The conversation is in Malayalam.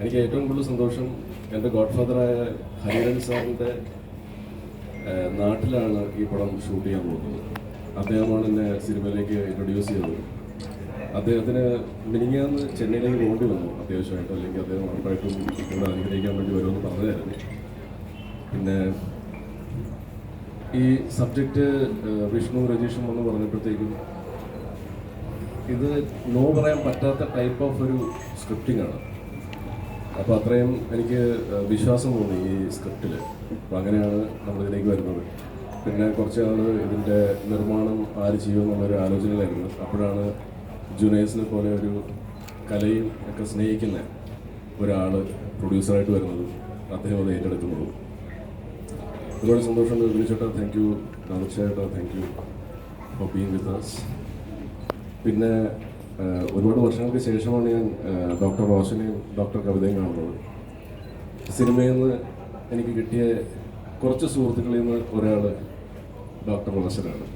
എനിക്ക് ഏറ്റവും കൂടുതൽ സന്തോഷം എന്റെ ഗോഡ് ഫാദറായ ഹരിഹരൻ സാറിന്റെ നാട്ടിലാണ് ഈ പടം ഷൂട്ട് ചെയ്യാൻ പോകുന്നത്. അദ്ദേഹമാണ് എന്നെ സിനിമയിലേക്ക് ഇൻട്രൊഡ്യൂസ് ചെയ്തത്. അദ്ദേഹത്തിന് മിനിങ്ങാന്ന് ചെന്നൈയിലേക്ക് പോകേണ്ടി വന്നു അത്യാവശ്യമായിട്ട് അല്ലെങ്കിൽ അദ്ദേഹം ഉറപ്പായിട്ടും ഇവിടെ അനുഗ്രഹിക്കാൻ വേണ്ടി വരുമെന്ന് പറഞ്ഞതായിരുന്നു പിന്നെ ഈ സബ്ജക്റ്റ് വിഷ്ണു രജീഷും എന്ന് പറഞ്ഞപ്പോഴത്തേക്കും ഇത് നോ പറയാൻ പറ്റാത്ത ടൈപ്പ് ഓഫ് ഒരു സ്ക്രിപ്റ്റിംഗ് ആണ്. അപ്പോൾ അത്രയും എനിക്ക് വിശ്വാസം തോന്നി ഈ സ്ക്രിപ്റ്റിൽ അപ്പോൾ അങ്ങനെയാണ് നമ്മളിതിലേക്ക് വരുന്നത്. പിന്നെ കുറച്ച് നാൾ ഇതിന്റെ നിർമ്മാണം ആര് ചെയ്യുമെന്നുള്ളൊരു ആലോചനയിലായിരുന്നു. അപ്പോഴാണ് ജുനൈസിനെ പോലെ ഒരു കലയും ഒക്കെ സ്നേഹിക്കുന്ന ഒരാൾ പ്രൊഡ്യൂസറായിട്ട് വരുന്നത് അദ്ദേഹം അത് ഏറ്റെടുക്കുന്നതും ഒരുപാട് സന്തോഷമുണ്ട് വിളിച്ചേട്ടാ. ചേട്ടാ thank you നവത് thank you for being with us പിന്നെ ഒരുപാട് വർഷങ്ങൾക്ക് ശേഷമാണ് ഞാൻ ഡോക്ടർ റോഷനെയും ഡോക്ടർ കവിതയും കാണുന്നത്. സിനിമയിൽ നിന്ന് എനിക്ക് കിട്ടിയ കുറച്ച് സുഹൃത്തുക്കളിൽ നിന്ന് ഒരാൾ ഡോക്ടർ റോഷനാണ്.